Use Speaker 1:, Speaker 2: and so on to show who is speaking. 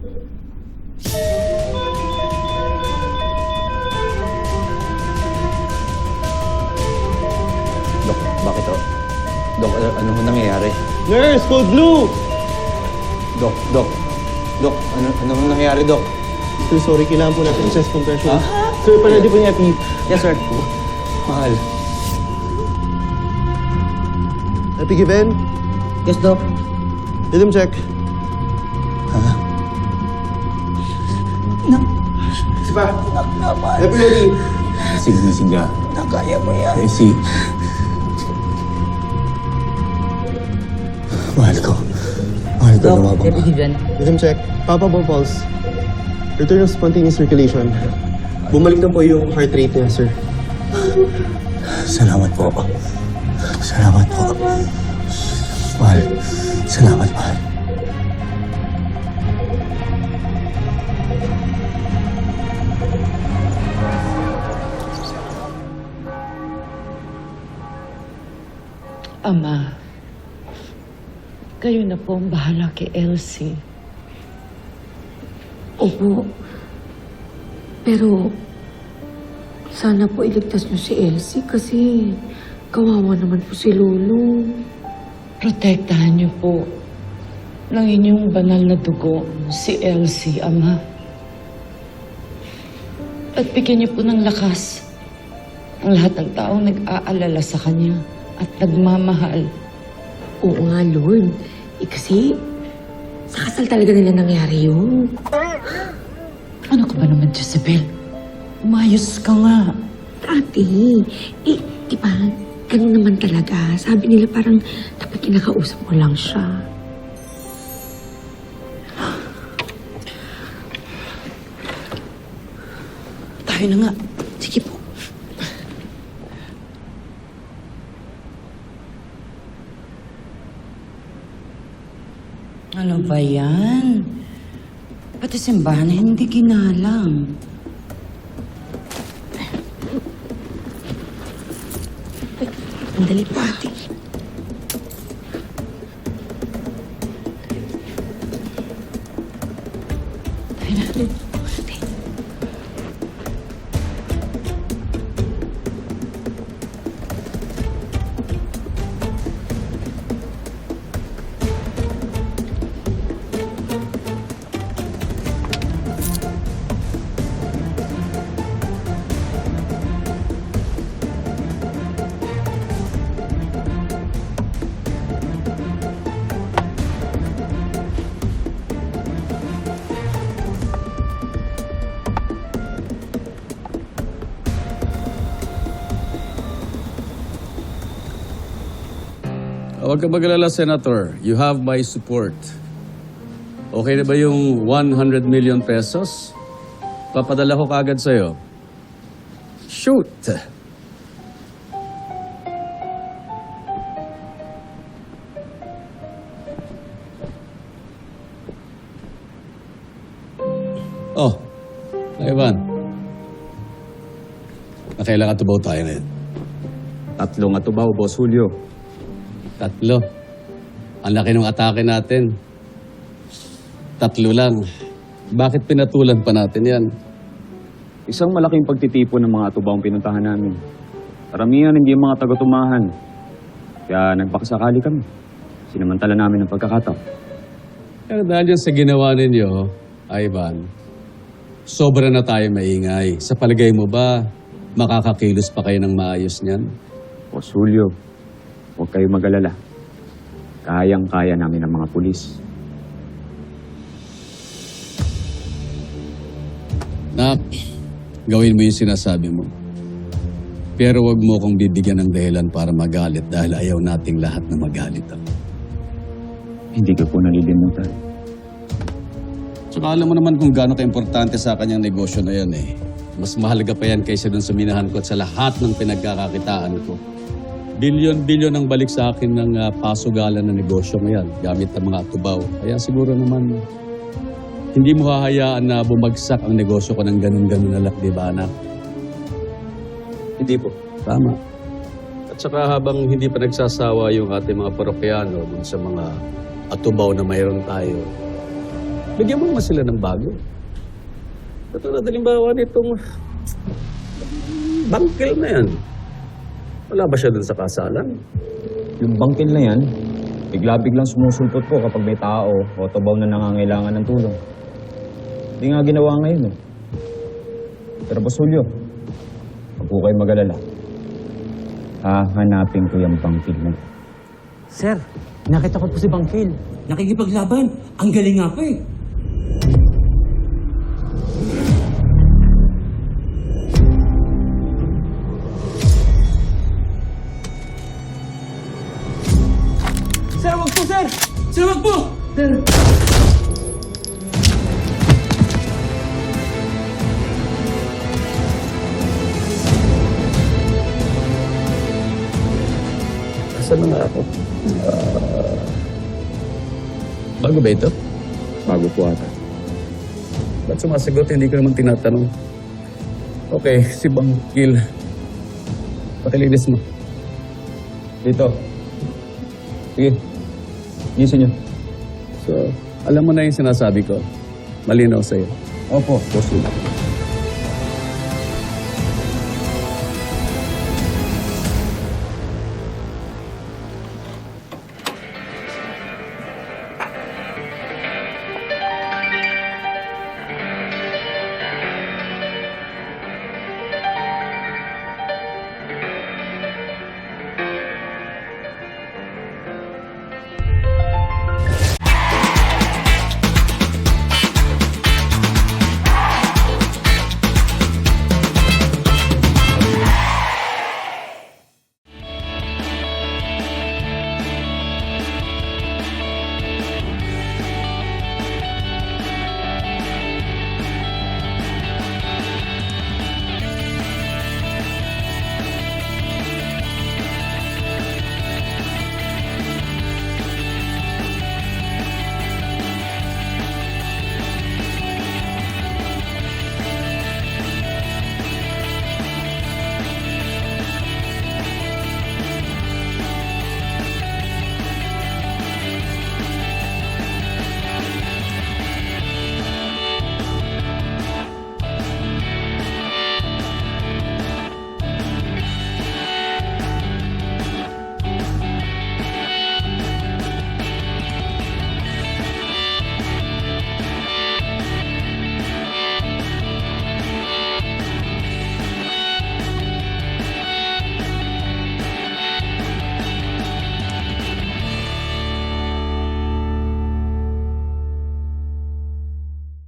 Speaker 1: Dok, bakit to? Dok, ano, ano ho nangyayari?
Speaker 2: Nurse, code blue!
Speaker 1: Dok, Dok. Dok, ano, ano ho nangyayari, Dok?
Speaker 2: Sir, sorry, kailangan po natin chest compression. Sir, paladi po niya, Pete.
Speaker 1: Yes, sir. Mahal.
Speaker 2: Happy given?
Speaker 3: Yes, Doc.
Speaker 2: Rhythm check. Isa pa. Happy ready.
Speaker 1: Sige, sige.
Speaker 3: Nakaya mo yan.
Speaker 1: Eh, si... Mahal ko. Mahal ko,
Speaker 3: Doc,
Speaker 1: lumabang ka.
Speaker 3: Deputy Jen.
Speaker 2: Rhythm check. Palpable pulse. Return of spontaneous circulation. Bumalik na po yung heart rate niya, sir.
Speaker 1: Salamat po. Salamat po. Mahal. Salamat, mahal.
Speaker 4: Ama, kayo na po ang bahala kay Elsie.
Speaker 5: Opo. Pero, sana po iligtas niyo si Elsie kasi kawawa naman po si Lolo.
Speaker 4: Protektahan niyo po ng inyong banal na dugo si Elsie, Ama. At bigyan niyo po ng lakas ang lahat ng taong nag-aalala sa kanya at nagmamahal.
Speaker 5: Oo nga, Lord. Eh kasi, sa kasal talaga nila nangyari yun.
Speaker 4: Ano ka ba naman, Jezebel? Umayos ka nga.
Speaker 5: Ate, eh, di ba, ganun naman talaga. Sabi nila parang dapat kinakausap mo lang siya.
Speaker 4: Tayo na nga. Sige po. Ano ba yan? Pati simbahan hindi ginalang.
Speaker 5: Andali po, ate.
Speaker 6: Huwag ka magalala, Senator. You have my support. Okay na ba yung 100 million pesos? Papadala ko kagad sa'yo. Shoot! Oh, Ivan. Nakailang atubaw tayo ngayon?
Speaker 7: Tatlong atubaw, Boss Julio.
Speaker 6: Tatlo. Ang laki ng atake natin. Tatlo lang. Bakit pinatulan pa natin yan?
Speaker 7: Isang malaking pagtitipon ng mga atubaw ang pinuntahan namin. Karamihan hindi yung mga taga-tumahan. Kaya nagpakasakali kami. Sinamantala namin ang pagkakataon.
Speaker 6: Pero dahil yan sa ginawa ninyo, Ivan, sobra na tayo maingay. Sa palagay mo ba, makakakilos pa kayo ng maayos niyan?
Speaker 7: Boss Julio, huwag kayo mag-alala. Kayang-kaya namin ang mga pulis.
Speaker 6: Nak, gawin mo yung sinasabi mo. Pero wag mo akong bibigyan ng dahilan para magalit dahil ayaw nating lahat na magalit. ah.
Speaker 7: Hindi ko po nalilimutan.
Speaker 6: Tsaka alam mo naman kung gaano ka-importante sa kanyang negosyo na yan eh. Mas mahalaga pa yan kaysa dun sa minahan ko at sa lahat ng pinagkakakitaan ko. Bilyon-bilyon ang balik sa akin ng uh, pasugalan ng negosyo ngayon gamit ang mga tubaw. Kaya siguro naman hindi mo hahayaan na bumagsak ang negosyo ko ng ganun-ganun na lang, di ba anak?
Speaker 7: Hindi po.
Speaker 6: Tama. At saka habang hindi pa nagsasawa yung ating mga parokyano dun sa mga atubaw na mayroon tayo, Bigyan mo naman sila ng bago. Katulad halimbawa nitong bangkel na yan. Wala ba siya dun sa kasalan?
Speaker 7: Yung bangkil na yan, bigla-biglang sumusulpot po kapag may tao o tubaw na nangangailangan ng tulong. Hindi nga ginawa ngayon eh. Pero Boss Julio, huwag po kayo mag-alala. Hahanapin ko yung bangkil mo.
Speaker 3: Sir, nakita ko po si Bangkil. Nakikipaglaban. Ang galing nga po eh.
Speaker 6: Na nga ako? Ah, bago ba ito?
Speaker 7: Bago po ata.
Speaker 6: Ba't sumasagot? Hindi ko naman tinatanong. Okay, si Bangkil. Pakilinis mo.
Speaker 7: Dito. Sige. Gising niyo.
Speaker 6: So, alam mo na yung sinasabi ko. Malinaw sa'yo.
Speaker 7: Opo, Boss.